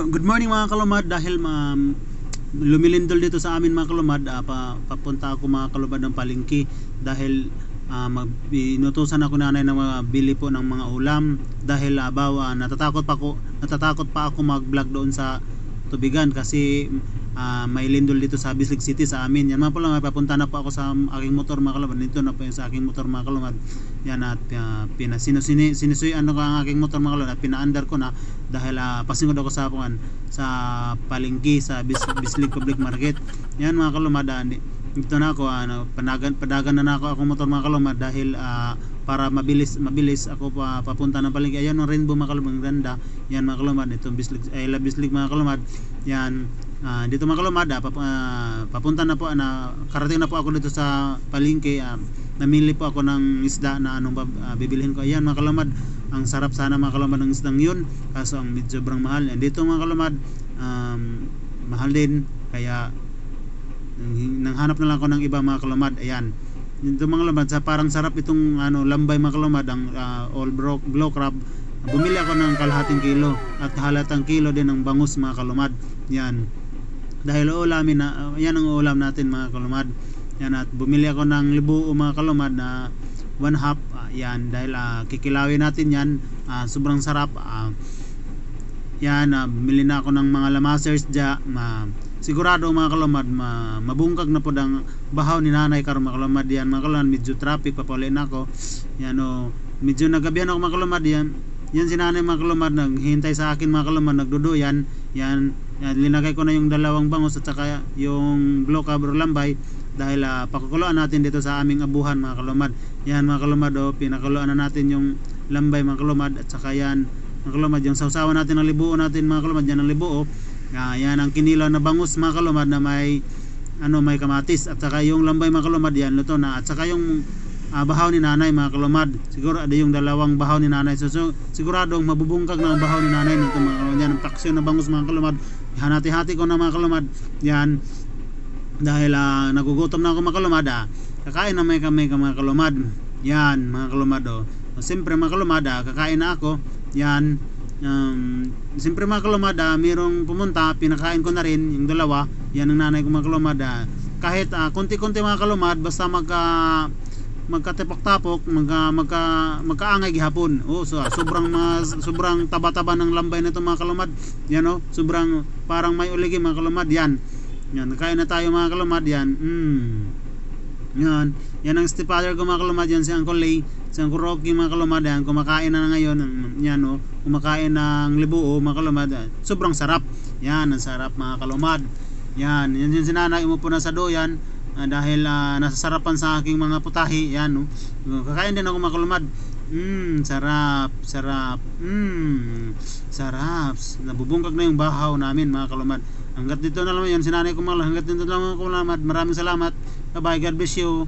Good morning mga kalumad. Dahil ma lumilindol dito sa amin mga kalumad ah, pa, papunta ako mga kalumad ng palengke dahil ah, mag, ako nanay na mabili po ng mga ulam. Dahil uh, bawa natatakot pa ako natatakot pa ako mag-vlog doon sa tubigan kasi ah, may lindol dito sa Bislig City sa amin. Yan mga kalumad papunta na po ako sa aking motor mga kalumad. Dito na po yung sa aking motor mga kalumad. Yan at uh, pinasinusini sinusuyan ko ang aking motor mga kalumad? At pinaandar ko na dahil uh, pasingod ako sa puan sa palengke sa Bis Bislig Public Market. Yan mga kalumad di- dito na ako ano panagan padagan na, na ako akong motor mga kalumad dahil ah, para mabilis mabilis ako pa papunta ng palengke. Ayan ang rainbow mga kalumad ang ganda. Yan mga kalumad itong Bislig ay la Bislig mga kalumad yan. Ah, dito mga kalumad ah, pap- ah, papunta na po na karating na po ako dito sa palengke ah, namili po ako ng isda na anong ah, bibilhin ko. Ayan mga kalumad ang sarap sana mga kalumad ng isdang yun kaso ang medyo sobrang mahal. And dito mga kalumad um, mahal din kaya nang- nanghanap na lang ako ng iba mga kalumad. Ayan. Dito mga kalumad sa parang sarap itong ano lambay mga kalumad ang ah, all bro, blow crab bumili ako ng kalahating kilo at halatang kilo din ng bangus mga kalumad. Yan. Dahil ulamin na yan ang ulam natin mga kalumad. Yan at bumili ako ng libuo mga kalumad na one half ah, yan. Dahil ah, kikilawin natin yan. Ah, sobrang sarap. Ah, yan ah, bumili na ako ng mga lamasers dya ma, sigurado mga kalumad ma, mabungkag na po ang bahaw ni nanay karon mga kalumad. Yan mga kalumad medyo traffic papuli na ako. Yan o medyo nagabihan ako mga kalumad. Yan yan si nanay mga kalumad naghihintay sa akin mga kalumad nagdudo yan. Yan, yan linagay ko na yung dalawang bangus at saka yung glow cover lambay dahil uh, pakukuluan natin dito sa aming abuhan mga kalumad. Yan mga kalumad o pinakuluan na natin yung lambay mga kalumad at saka yan mga kalumad yung sausawan natin ng libuo natin mga kalumad yan ang libuo. Ah, yan ang kinilaw na bangus mga kalumad na may ano may kamatis at saka yung lambay mga kalumad yan luto na. At saka yung ah, bahaw ni nanay mga kalumad. Siguro ada yung dalawang bahaw ni nanay. So, so siguradong mabubungkag na ang bahaw ni nanay nito mga kalumad yan ang paksyon na bangus mga kalumad. Hanati-hati ko na mga kalumad. Yan. Dahil ah, nagugutom na ako mga kalumad ah. kakain na may kami mga kalumad. Yan mga kalumad oh. Siyempre mga kalumad ah, kakain na ako. Yan. Um, siyempre mga kalumad ah, mayroong pumunta pinakain ko na rin yung dalawa. Yan ang nanay ko mga kalumad ah. kahit ah, konti-konti mga kalumad basta magka magkatapok-tapok magka magka magkaangay gihapon. Oh so ah, sobrang mas, sobrang taba-taba ng lambay nito mga kalumad. Yan oh sobrang parang may uligi mga kalumad. Yan. Yan kain na tayo mga kalumad. Yan mm. yan. Yan ang stepfather ko mga kalumad. Yan si Uncle Lay si Uncle Rocky mga kalumad. Yan kumakain na ngayon. Yan oh kumakain ng libuo mga kalumad. Yan. sobrang sarap. Yan ang sarap mga kalumad. Yan yan yung sinanay umupo na sa doyan Ah, dahil ah, nasasarapan sa aking mga putahi yan no kakain din ako mga kalumad Mmm, sarap, sarap. Mmm, sarap. Nabubungkag na yung bahaw namin mga kalumad. Hanggat dito na lang yan, sinanay ko mga hanggat dito na lang mga kalumad. Maraming salamat. Bye-bye, God bless you.